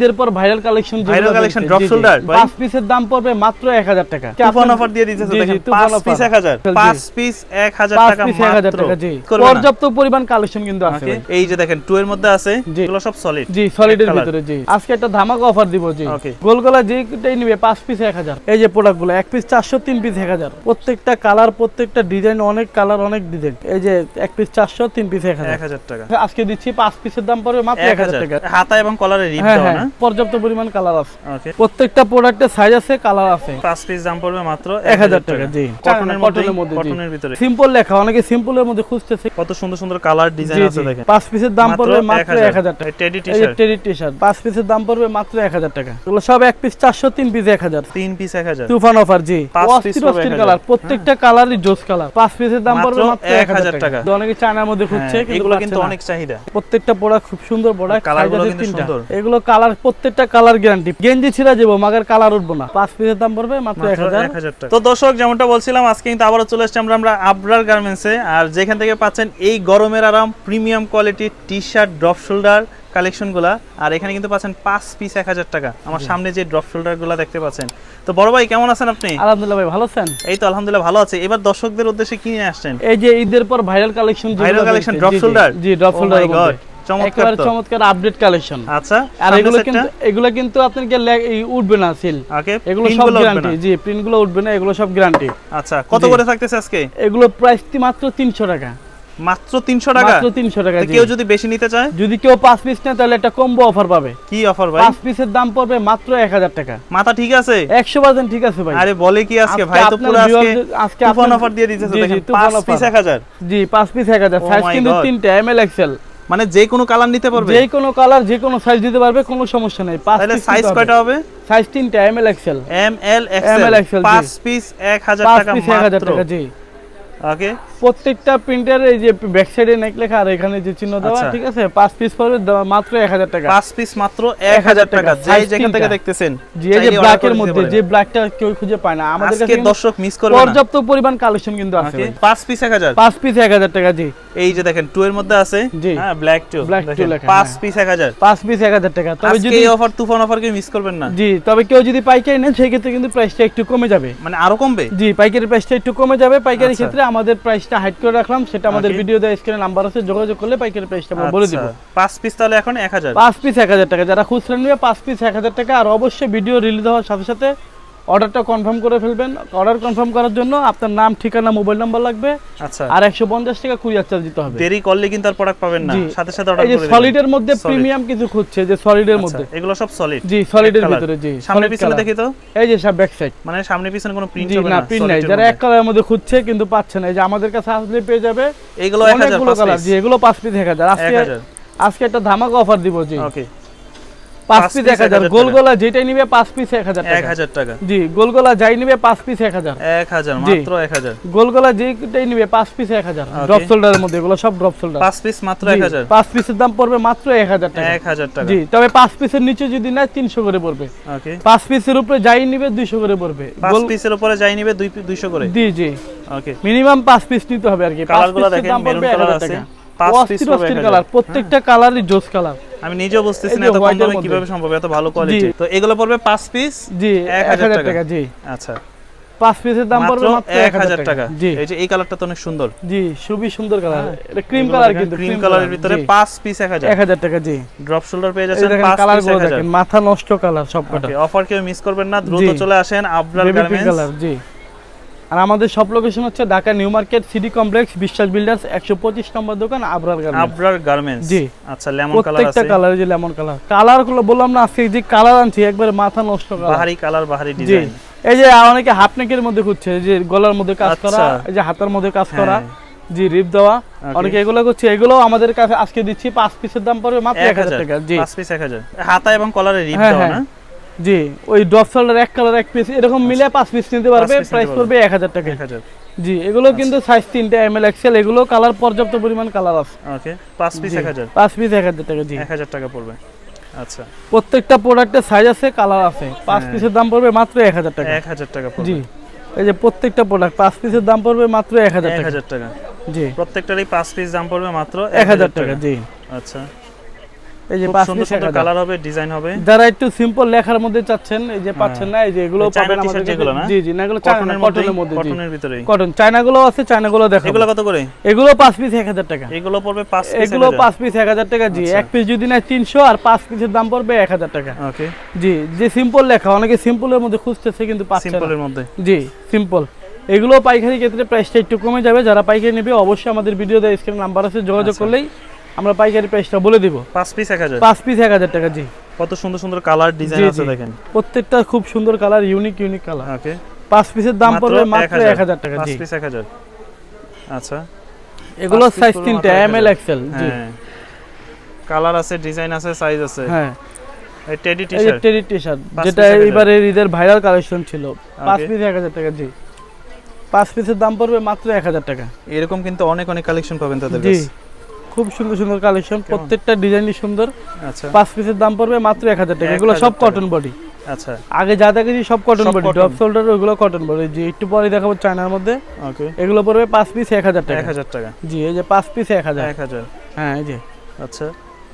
ঈদের পর viral collection Viral collection, drop shoulder, ভাই। পিসের দাম পড়বে মাত্র এক হাজার টাকা। তুফান অফার দিয়ে দিতেছে জি, জি, দেখেন 5 পিস 1000 5 পিস 1000 টাকা পিস এক হাজার মাত্র। টাকা জি। করবে না? পর্যাপ্ত পরিমাণ কালেকশন কিন্তু আছে এই যে দেখেন 2 এর মধ্যে আছে এগুলো সব সলিড জি সলিডের ভিতরে জি। আজকে একটা ধামাকা অফার দিব জি। Okay. যেটাই নিবে পাঁচ পিস এই যে পিস চারশো তিন পিস এক হাজার। প্রত্যেকটা কালার প্রত্যেকটা ডিজাইন অনেক কালার অনেক ডিজাইন এই যে এক পিস চারশো তিন পিস এক হাজার। 1000 টাকা। আজকে দিচ্ছি পাঁচ পিসের দাম পড়বে মাত্র এক হাজার। 1000 টাকা। হাতা এবং কলারে রিপ দাও না? পর্যাপ্ত পরিমাণ কালার আছে। প্রত্যেকটা প্রোডাক্টের সাইজ আছে কালার আছে। 5 পিস দাম পড়বে মাত্র এক হাজার টাকা জি। কটনের মধ্যে কটনের ভিতরে। সিম্পল লেখা অনেকে সিম্পলের মধ্যে খুঁজতেছে। কত সুন্দর সুন্দর কালার ডিজাইন আছে দেখেন। পাঁচ পিসের দাম পড়বে মাত্র এক হাজার টাকা। Teddy T shirt terry T shirt পাঁচ পিসের দাম পড়বে মাত্র এক হাজার টাকা। এগুলো সব এক পিস চারশো তিন পিস এক হাজার। 3 পিস 1000 তুফান অফার জি। অস্থির অস্থির কালার প্রত্যেকটা কালারই জোস কালার পাঁচ পিসের দাম পড়বে মাত্র এক 1000 হাজার টাকা। অনেকে চায়নার মধ্যে খুঁজছে হ্যাঁ, এগুলো কিন্তু অনেক চাহিদা। প্রত্যেকটা প্রোডাক্ট খুব সুন্দর প্রোডাক্ট Colour গুলো কিন্তু সুন্দর। এগুলো কালার প্রত্যেকটা কালার গ্যারান্টি গেঞ্জি ছিঁড়া যাব মাগার কালার উঠবো না। পাঁচ পিসের দাম পড়বে মাত্র এক হাজার। তো দর্শক যেমনটা বলছিলাম আজকে কিন্তু আবারও চলে এসেছি আমরা আমরা আবরার গার্মেন্টসে আর যেখান থেকে পাচ্ছেন এই গরমের আরাম প্রিমিয়াম কোয়ালিটির টি শার্ট ড্রপ শোল্ডার কালেকশনগুলা আর এখানে কিন্তু পাচ্ছেন পাঁচ পিস এক হাজার টাকা। আমার সামনে যে ড্রপ শোল্ডারগুলো দেখতে পাচ্ছেন। তো বড় ভাই কেমন আছেন আপনি? আলহামদুলিল্লাহ ভাই ভালো আছেন? এই তো আলহামদুলিল্লাহ ভালো আছে। এবার দর্শকদের উদ্দেশ্যে কি নিয়ে আসছেন? এই যে ঈদের পর viral collection viral collection drop shoulder জি ড্রপ শোল্ডার চমৎকার চমৎকার আপডেট কালেকশন আচ্ছা আর এগুলো কিন্তু এগুলো কিন্তু আপনাকে লে- উঠবে না সিল ওকে এগুলো সব গ্যারান্টি জি প্রিন্টগুলো উঠবে না এগুলো সব গ্যারান্টি আচ্ছা কত করে থাকতেছে আজকে? এগুলো প্রাইস মাত্র তিনশো টাকা। মাত্র 300 টাকা? মাত্র তিনশো টাকা কেউ যদি বেশি নিতে চায়? যদি কেউ পাঁচ পিস নেয় তাহলে একটা কম্বো অফার পাবে। কি অফার ভাই? পাঁচ পিসের দাম পড়বে মাত্র এক হাজার টাকা। মাথা ঠিক আছে? একশো পার্সেন্ট ঠিক আছে ভাই। আরে বলে কি আজকে? ভাই তো পুরো আজকে আজকে আপনার- অফার দিয়ে দিতেছে দেখেন 5 পিস 1000 জি পাঁচ পিস এক হাজার। Oh সাইজ কিন্তু তিনটা এম এল এক্সেল মানে যে কোনো কালার নিতে পারবে? যে কোনো কালার যে কোনো সাইজ দিতে পারবে কোনো সমস্যা নাই। পাঁচ তাহলে সাইজ কয়টা হবে? সাইজ তিনটা M L XL M L XL XL, 5 piece 1000 পাঁচ টাকা পিস এক হাজার মাত্র। টাকা জি। ওকে প্রত্যেকটা প্রিন্টার এই যে ব্যাক সাইডে নেক লেখা আর এখানে যে চিহ্ন দেওয়া আচ্ছা। ঠিক আছে? পাঁচ পিস পড়বে মাত্র এক হাজার টাকা। 5 পিস মাত্র 1000 টাকা। যাই যেখান থেকে দেখতেছেন যে ব্ল্যাকের মধ্যে যে ব্ল্যাকটা কেউ খুঁজে পায় না। আমাদের কাছে দর্শক মিস করবে না। পর্যাপ্ত পরিমাণ কালেকশন কিন্তু আছে। 5 পিস 1000 পাঁচ পিস এক হাজার টাকা জি। এই যে দেখেন 2 এর মধ্যে আছে। হ্যাঁ ব্ল্যাক 2 Black two লেখা, 5। পিস 1000 পাঁচ পিস এক হাজার টাকা। তবে যদি এই অফার তুফান অফার কে মিস করবেন না। জি তবে কেউ যদি পাইকারি নেন সেই ক্ষেত্রে কিন্তু প্রাইসটা একটু কমে যাবে। মানে আরও কমবে? জি পাইকারি প্রাইসটা একটু কমে যাবে। পাইকারি আচ্ছা। ক্ষেত্রে আমাদের প্রাইসটা হাইড করে রাখলাম সেটা আমাদের ভিডিও দেওয়া স্ক্রিনে নাম্বার আছে যোগাযোগ করলে পাইকারি প্রাইসটা আমরা বলে দিব। পাঁচ পিস তাহলে এখন 1000 পাঁচ পিস এক হাজার টাকা। যারা খুচরা নেবে পাঁচ পিস এক হাজার টাকা। আর অবশ্যই ভিডিও রিলিজ হওয়ার সাথে সাথে অর্ডারটা কনফার্ম করে ফেলবেন। অর্ডার কনফার্ম করার জন্য আপনার নাম ঠিকানা মোবাইল নাম্বার লাগবে। আচ্ছা। আর একশো পঞ্চাশ টাকা কুরিয়ার চার্জ দিতে হবে। দেরি করলে কিন্তু আর প্রোডাক্ট পাবেন না। সাথে সাথে অর্ডার করে সলিডের মধ্যে প্রিমিয়াম কিছু খুঁজছে যে সলিডের আচ্ছা, মধ্যে। এগুলো সব সলিড জি সলিডের colour। ভিতরে জি। সামনে পিছনে দেখি তো? এই যে সব ব্যাক সাইড মানে সামনে পিছনে কোনো প্রিন্ট হবে না প্রিন্ট নাই। যারা এক কালারের মধ্যে খুঁজছে কিন্তু পাচ্ছে না। এই যে আমাদের কাছে আসলে পেয়ে যাবে এগুলো 1000 পাঁচ piece। জি এগুলো পাঁচ পিস এক হাজার। আজকে 1000 আজকে একটা ধামাকা অফার দিব জি। ওকে পাঁচ পাঁচ পিস এক হাজার। গোলগোলা যেটাই নিবে পাঁচ পিস এক হাজার টাকা। 1000 টাকা। জি গোলগোলা যাই নিবে পাঁচ পিস এক হাজার। 1000 জি। মাত্র 1000 গোলগোলা যেটাই নিবে পাঁচ পিস এক হাজার। ড্রপ শোল্ডারের মধ্যে এগুলো সব ড্রপ শোল্ডার 5 পিস মাত্র 1000 পাঁচ পিসের দাম পড়বে মাত্র এক হাজার টাকা। 1000 টাকা। জি তবে পাঁচ পিসের নিচে যদি না তিনশো করে পড়বে। পাঁচ পিসের উপরে যাই নিবে দুইশো করে পড়বে। 5 গোল- পিসের উপরে যাই নিবে 200 করে। জি জি। ওকে মিনিমাম পাঁচ পিস নিতে হবে আর কি। কালারগুলো দেখেন দাম মেরুন কালার আছে। টাকা। 5 পিস অস্থির অস্থির কালার প্রত্যেকটা কালারই জোস কালার আমি বুঝতেছি না এত কম দামে কীভাবে সম্ভব এত ভালো কোয়ালিটি তো এগুলো পড়বে 5 পিস জি 1000 টাকা। জি। আচ্ছা। পাঁচ পিসের দাম পড়বে মাত্র এক হাজার টাকা। জি। এই যে এই কালারটা তো অনেক সুন্দর। জি খুবই সুন্দর কালার এটা ক্রিম কালার কিন্তু ক্রিম কালারের ভিতরে 5 পিস 1000 এক হাজার। টাকা জি। ড্রপ শোল্ডার পেয়ে যাচ্ছেন 5 কালারগুলো দেখেন মাথা নষ্ট কালার সব কটা ওকে অফার কেউ মিস করবেন না দ্রুত চলে আসেন বেবি গার্মেন্টস জি। আর আমাদের সব লোকেশন হচ্ছে Dhaka new market city complex Biswas builders একশো পঁচিশ নম্বর দোকান আবরার গার্মেন্টস আবরার গার্মেন্টস জি। আচ্ছা লেমন কালার প্রত্যেকটা কালার যে লেমন কালার কালারগুলো বললাম না আজকে যে কালার আনছি একবারে মাথা নষ্ট কালার বাহারি কালার বাহারি ডিজাইন এই যে অনেকে হাফ নেকের মধ্যে খুঁজছে যে গলার মধ্যে কাজ করা আচ্ছা। এই যে হাতের মধ্যে কাজ করা হ্যাঁ। জি রিপ দেওয়া। অনেকে এগুলো করছে এগুলো আমাদের কাছে আজকে দিচ্ছি পাঁচ পিসের দাম পড়বে মাত্র এক হাজার টাকা জি। 5 পিস 1000 হাতা এবং কলারে রিপ হ্যাঁ, দাও হ্যাঁ। না? জি ওই ড্রপ শোল্ডার এক কালার এক পিস এরকম মিলে পাঁচ পিস নিতে পারবে প্রাইস পড়বে এক হাজার টাকা 1000 জি এগুলো কিন্তু সাইজ তিনটা এম এল এক্সেল এগুলো কালার পর্যাপ্ত পরিমাণ কালার আছে। ওকে 5 পিস জি। 1000 পাঁচ পিস এক হাজার টাকা জি। 1000 টাকা পড়বে। আচ্ছা। প্রত্যেকটা প্রোডাক্টের সাইজ আছে কালার আছে। পাঁচ হ্যাঁ। পিসের দাম পড়বে মাত্র এক হাজার টাকা। 1000 টাকা জি এই যে প্রত্যেকটা প্রোডাক্ট পাঁচ পিসের দাম পড়বে মাত্র এক হাজার টাকা। 1000 টাকা। জি। প্রত্যেকটারই পাঁচ পিস দাম পড়বে মাত্র এক হাজার টাকা জি। আচ্ছা। এই যে পাঁচ পিস কালার হবে ডিজাইন হবে। যারা একটু সিম্পল লেখার মধ্যে চাচ্ছেন এই যে পাচ্ছেন না এই যে এগুলো পাবেন আমাদের যেগুলো না? জি জি না এগুলো চায়না কটনের মধ্যে কটনের ভিতরে কটন চায়নাগুলো আছে চায়নাগুলো দেখো এগুলো কত করে? এগুলো পাঁচ পিস এক হাজার টাকা। এগুলো পড়বে পাঁচ পিস এগুলো পাঁচ পিস এক হাজার টাকা জি। আচ্ছা। এক পিস যদি নেয় তিনশো আর পাঁচ পিসের দাম পড়বে এক হাজার টাকা। ওকে জি যে সিম্পল লেখা অনেকে সিম্পলের মধ্যে খুঁজতেছে কিন্তু পাচ্ছে না। সিম্পলের মধ্যে। জি সিম্পল এগুলো পাইকারি ক্ষেত্রে প্রাইসটা একটু কমে যাবে। যারা পাইকারি নেবে অবশ্যই আমাদের ভিডিও দেয় স্ক্রিন নাম্বার আছে যোগাযোগ আচ্ছা। করলেই আমরা পাইকারি প্রাইসটা বলে দিব। পাঁচ পিস এক হাজার। পাঁচ পিস এক হাজার টাকা জি। কত সুন্দর সুন্দর কালার ডিজাইন আছে দেখেন। প্রত্যেকটা খুব সুন্দর colour unique unique colour okay. পাঁচ পিসের দাম পড়বে মাত্র এক হাজার। টাকা জি। পিস এক হাজার। আচ্ছা। এগুলো সাইজ তিনটা এম এল 1000 এক্সেল জি। হ্যাঁ। কালার আছে ডিজাইন আছে সাইজ আছে। হ্যাঁ। এই teddy T shirt terry T shirt যেটা এবারে ঈদের ভাইরাল কালেকশন ছিল। পাঁচ পিস এক হাজার টাকা জি। পাঁচ পিসের দাম পড়বে মাত্র এক হাজার টাকা। এরকম কিন্তু অনেক অনেক কালেকশন পাবেন তাদের কাছে। খুব সুন্দর সুন্দর কালেকশন প্রত্যেকটা ডিজাইনই সুন্দর। আচ্ছা। পাঁচ পিসের দাম পড়বে মাত্র এক হাজার টাকা। এগুলো সব কটন বডি আচ্ছা। আগে যা দেখেছি সব cotton body drop drop shoulder ওগুলো কটন বডি জি একটু পরে দেখাবো চায়নার মধ্যে। ওকে এগুলো পড়বে পাঁচ পিস এক হাজার টাকা। এক হাজার টাকা। জি এই যে পাঁচ পিস এক হাজার। এক হাজার। হ্যাঁ এই যে। আচ্ছা।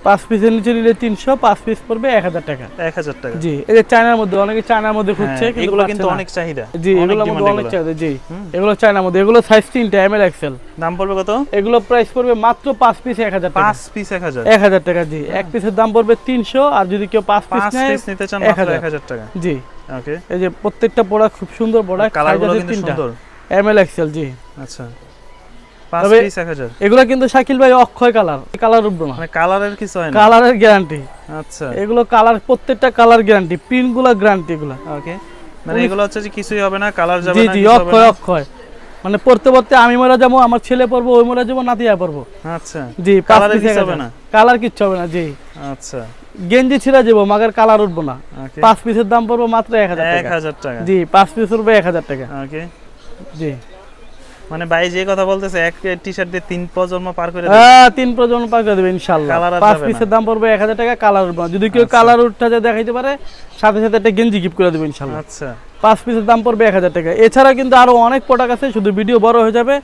পাঁচ পিসের নিচে নিলে তিনশো পাঁচ পিস পড়বে এক হাজার টাকা। এক হাজার টাকা। জি এই যে চায়নার মধ্যে অনেকে চায়নার মধ্যে খুঁজছে হ্যাঁ, এগুলো কিন্তু অনেক চাহিদা জি এগুলোর মধ্যে অনেক চাহিদা জি। এগুলো চায়নার মধ্যে এগুলো সাইজ তিনটা এম এল এক্সেল দাম পড়বে কত? এগুলো প্রাইস পড়বে মাত্র পাঁচ পিস এক হাজার পাঁচ পিস এক হাজার। এক হাজার টাকা জি। এক পিসের দাম পড়বে তিনশো আর যদি কেউ পাঁচ পিস নেয় নিতে চান এক হাজার। টাকা। জি। ওকে এই যে প্রত্যেকটা প্রোডাক্ট খুব সুন্দর প্রোডাক্ট কালারগুলো কিন্তু সুন্দর। এম এল এক্সেল জি। আচ্ছা। তবে- এগুলো কিন্তু শাকিল ভাই অক্ষয় কালার। কালার উঠবো না। মানে কালারের কিছু হয় না? কালারের গ্যারান্টি আচ্ছা। এগুলো কালার প্রত্যেকটা কালার গ্যারান্টি প্রিন্টগুলো গ্যারান্টি এগুলো। ওকে মানে এগুলো হচ্ছে যে কিছুই হবে না কালার যাবে না জি অক্ষয় অক্ষয়। মানে পড়তে পড়তে আমি মরা যাব আমার ছেলে পড়ব ওই মরা যাব নাতিয়া পড়ব। আচ্ছা। জি এর কিছু হবে না? কালার কিচ্ছু হবে না জি। আচ্ছা। গেঞ্জি ছিঁড়া যাব মাগার কালার উঠবো না। পাঁচ পিসের দাম পড়ব মাত্র এক হাজার টাকা। জি পাঁচ পিস পড়বে এক হাজার টাকা। ওকে জি। মানে ভাই যে কথা বলতেছে এক টি শার্ট দিয়ে তিন প্রজন্ম পার করে। হ্যাঁ তিন প্রজন্ম পাক করে দেবে ইনশাল্লাহ। পাঁচ পিসের দাম পড়বে এক হাজার টাকা কালার উঠবে যদি কেউ আচ্ছা। কালার উঠটা যা দেখাইতে পারে সাথে সাথে একটা গেঞ্জি গিফট করে দেবে ইনশাল্লাহ। আচ্ছা। পাঁচ পিসের দাম পড়বে এক হাজার টাকা। এছাড়া কিন্তু আরও অনেক প্রোডাক্ট আছে শুধু ভিডিও বড় হয়ে যাবে।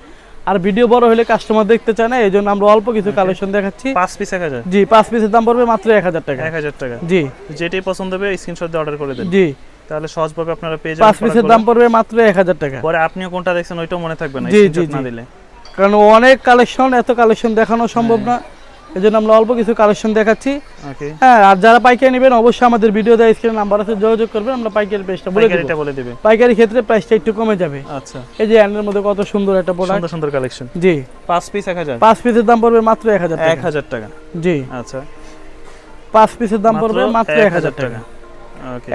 আর ভিডিও বড় হলে কাস্টমার দেখতে চায় না এই জন্য আমরা অল্প কিছু কালেকশন দেখাচ্ছি। পাঁচ পিস এক হাজার? জি পাঁচ পিসের দাম পড়বে মাত্র এক হাজার টাকা। এক হাজার টাকা। জি। যেটাই পছন্দ হবে স্ক্রিনশট দিয়ে অর্ডার করে দেন জি। তাহলে সহজভাবে আপনারা পেয়ে যাবেন পাঁচ পিসের দাম পড়বে মাত্র এক হাজার টাকা। পরে আপনিও কোনটা দেখছেন ওইটাও মনে থাকবে না স্ক্রিনশট না দিলে। কারণ অনেক কালেকশন এত কালেকশন দেখানো সম্ভব না। এই জন্য আমরা অল্প কিছু কালেকশন দেখাচ্ছি। ওকে হ্যাঁ আর যারা পাইকারি নেবেন অবশ্যই আমাদের ভিডিও দেয় স্ক্রিনে নাম্বার আছে যোগাযোগ করবেন আমরা পাইকারি প্রাইসটা বলে দেবো। বলে দিবে। পাইকারি ক্ষেত্রে প্রাইসটা একটু কমে যাবে। আচ্ছা। এই যে হ্যান্ডের মধ্যে কত সুন্দর একটা প্রোডাক্ট সুন্দর সুন্দর কালেকশন জি। পাঁচ পিস এক হাজার? পাঁচ পিসের দাম পড়বে মাত্র এক হাজার এক টাকা হাজার টাকা। জি। আচ্ছা। পাঁচ পিসের দাম পড়বে মাত্র এক হাজার টাকা। ওকে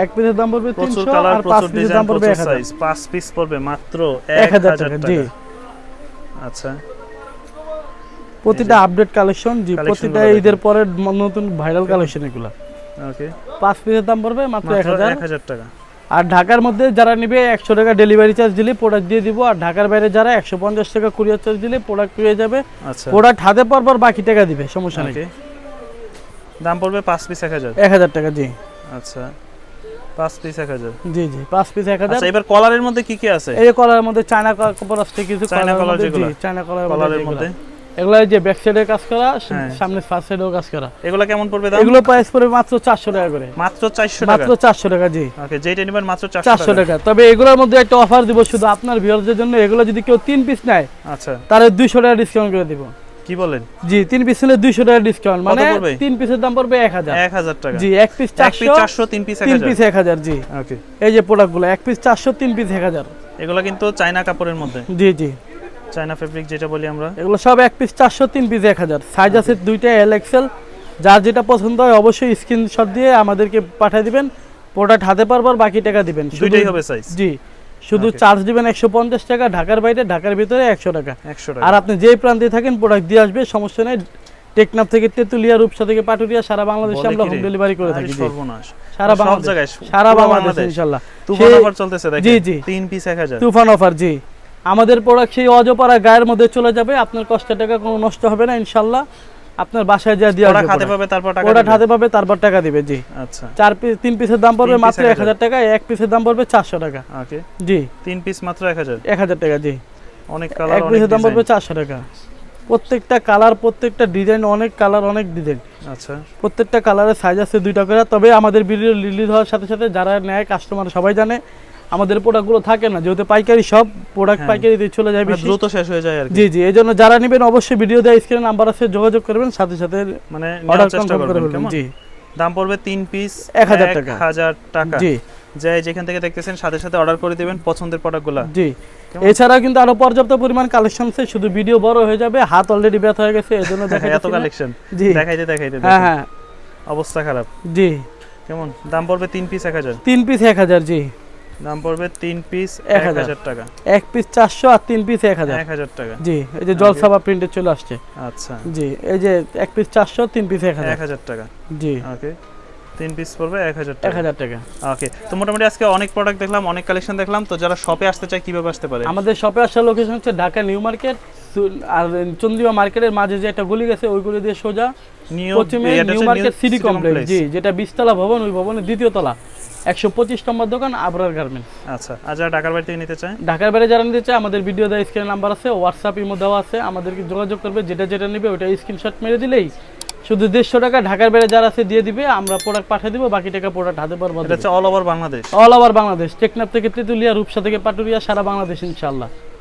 এক পিসের দাম পড়বে প্রচুর তিনশো কালার আর পাঁচ পিসের দাম পড়বে প্রচুর এক হাজার। সাইজ পাঁচ পিস পড়বে মাত্র এক হাজার টাকা জি। আচ্ছা। প্রতিটা আপডেট কালেকশন জি প্রতিটা ঈদের পরে নতুন ভাইরাল কালেকশন এগুলো। ওকে পাঁচ পিসের দাম পড়বে মাত্র এক মাত্র হাজার। এক হাজার টাকা। আর ঢাকার মধ্যে যারা নিবে একশো টাকা ডেলিভারি চার্জ দিলে প্রোডাক্ট দিয়ে দিব। আর ঢাকার বাইরে যারা একশো পঞ্চাশ টাকা কুরিয়ার চার্জ দিলে প্রোডাক্ট পেয়ে যাবে। আচ্ছা। প্রোডাক্ট হাতে পর বাকি টাকা দিবে সমস্যা নেই। দাম পড়বে পাঁচ পিস এক হাজার। এক হাজার টাকা জি। আচ্ছা। পাঁচ পিস জি জি পাঁচ পিস আচ্ছা এবার কলারের মধ্যে কি কি আছে? এই কলার মধ্যে চায়না কিছু চায়না কলার যেগুলো? চায়না কলারের মধ্যে এগুলো যে ব্যাক সাইডে কাজ করা হ্যাঁ। সামনে ফার্স্ট সাইডেও কাজ করা। এগুলো কেমন পড়বে দাম? এগুলো প্রাইস পড়বে মাত্র চারশো টাকা করে। মাত্র চারশো টাকা? মাত্র চারশো টাকা জি। ওকে যেটা নেবেন মাত্র চারশো চারশো টাকা। টাকা। তবে এগুলোর মধ্যে একটা অফার দিব শুধু আপনার ভিউয়ারদের জন্য। এগুলো যদি কেউ তিন পিস নেয় আচ্ছা। তাহলে দুইশো টাকা ডিসকাউন্ট করে দিব। কি বলেন? জি তিন পিস নিলে টাকা ডিসকাউন্ট মানে তিন পিসের দাম পড়বে টাকা। জি এক পিস তিন পিস তিন পিস এক হাজার জি। ওকে এই যে প্রোডাক্টগুলো এক পিস চারশো তিন পিস এক হাজার। এগুলো কিন্তু চায়না কাপড়ের মধ্যে। জি জি। চায়না ফেব্রিক যেটা বলি আমরা। এগুলো সব এক পিস চারশো তিন পিস এক হাজার। সাইজ আছে দুইটা এল এক্সেল যার যেটা পছন্দ হয় অবশ্যই স্ক্রিনশট দিয়ে আমাদেরকে পাঠিয়ে দিবেন। প্রোডাক্ট হাতে পারবার বাকি টাকা দিবেন। দুইটাই হবে সাইজ জি। শুধু চার্জ দিবেন একশো পঞ্চাশ টাকা ঢাকার বাইরে ঢাকার ভিতরে একশো টাকা। একশো আর আপনি যেই প্রান্তে থাকেন প্রোডাক্ট দিয়ে আসবে সমস্যা নেই। টেকনাফ থেকে তেতুলিয়া রূপসা থেকে পাটুরিয়া সারা বাংলাদেশে আমরা হোম ডেলিভারি করে থাকি সারা বাংলাদেশ সারা বাংলাদেশ ইনশাল্লাহ। তুফান অফার চলতেছে দেখেন। জি, জি। তিন পিস এক হাজার। তুফান অফার জি। আমাদের প্রোডাক্ট সেই অজপাড়া গায়ের মধ্যে চলে যাবে আপনার কষ্ট টাকা কোনো নষ্ট হবে না ইনশাল্লাহ। আপনার বাসায় যা দিয়ে ওরা খাতে পাবে তারপর টাকা দিবে? হাতে পাবে তারপর টাকা দিবে জি। আচ্ছা। চার পিস তিন পিসের দাম পড়বে মাত্র এক এক হাজার টাকা এক পিসের দাম পড়বে চারশো টাকা। ওকে। জি। তিন পিস মাত্র এক হাজার। এক হাজার টাকা জি। অনেক কালার অনেক পিসের দাম পড়বে ডিজাইন চারশো টাকা। প্রত্যেকটা কালার প্রত্যেকটা ডিজাইন অনেক কালার অনেক ডিজাইন আচ্ছা। প্রত্যেকটা কালারের সাইজ আছে দুইটা করে। তবে আমাদের ভিডিও রিলিজ হওয়ার সাথে সাথে যারা নেয় কাস্টমার সবাই জানে আমাদের প্রোডাক্টগুলো থাকে না যেহেতু পাইকারি সব প্রোডাক্ট হ্যাঁ। পাইকারিতে চলে যায় মানে বেশি। দ্রুত শেষ হয়ে যায় আর জি জি এই জন্য যারা নেবেন অবশ্যই ভিডিও দেয় স্ক্রিনে নাম্বার আছে যোগাযোগ করবেন সাথে সাথে মানে অর্ডার কনফার্ম করে ফেলবেন জি। দাম পড়বে তিন পিস 1000 টাকা। হাজার টাকা। জি। যে যেখান থেকে দেখতেছেন সাথে সাথে অর্ডার করে দিবেন পছন্দের প্রোডাক্টগুলো জি। এছাড়া কিন্তু আরও পর্যাপ্ত পরিমাণ কালেকশন আছে শুধু ভিডিও বড় হয়ে যাবে হাত অলরেডি ব্যথা হয়ে গেছে এজন্য দেখা এত কালেকশন জি। দেখাইতে দেখাইতে হ্যাঁ হ্যাঁ। অবস্থা খারাপ। জি। কেমন? দাম পড়বে তিন পিস এক হাজার। তিন পিস এক হাজার জি। দাম পড়বে পিস এক এক হাজার। হাজার টাকা। এক পিস চারশো আর তিন পিস টাকা। জি এই যে জলসাবা প্রিন্টে চলে আসছে। আচ্ছা। জি এই যে এক পিস চারশো তিন পিস টাকা। জি। ওকে। তিন পিস পড়বে এক হাজার এক হাজার টাকা। ওকে। তো মোটামুটি আজকে অনেক প্রোডাক্ট দেখলাম অনেক কালেকশন দেখলাম তো যারা শপে আসতে চায় কীভাবে আসতে পারে? আমাদের শপে আসার লোকেশন হচ্ছে ঢাকা নিউ মার্কেট আর চন্দ্রিমা মার্কেটের মাঝে যে একটা গলি গেছে ওই গলি দিয়ে সোজা নিউ পশ্চিমে নিউ মার্কেট সিটি কমপ্লেক্স জি যেটা বিশতলা ভবন ওই ভবনের দ্বিতীয় তলা। একশো পঁচিশ নম্বর দোকান আবরার গার্মেন্ট আচ্ছা আর যারা ঢাকার বাড়ি থেকে নিতে চায়? ঢাকার বাইরে যারা নিতে চায় আমাদের ভিডিও দেওয়া স্ক্রিন নাম্বার আছে হোয়াটসঅ্যাপ ইমো দেওয়া আছে আমাদেরকে যোগাযোগ করবে যেটা যেটা নেবে ওটা স্ক্রিনশট মেরে দিলেই শুধু দেড়শো টাকা ঢাকার বাইরে যারা আছে দিয়ে দিবে আমরা প্রোডাক্ট পাঠিয়ে দিব বাকি টাকা প্রোডাক্ট হাতে পারব এটা হচ্ছে all over Bangladesh all over Bangladesh Teknaf থেকে তেতুলিয়া রূপসা থেকে পাটুরিয়া সারা বাংলাদেশ ইনশাল্লাহ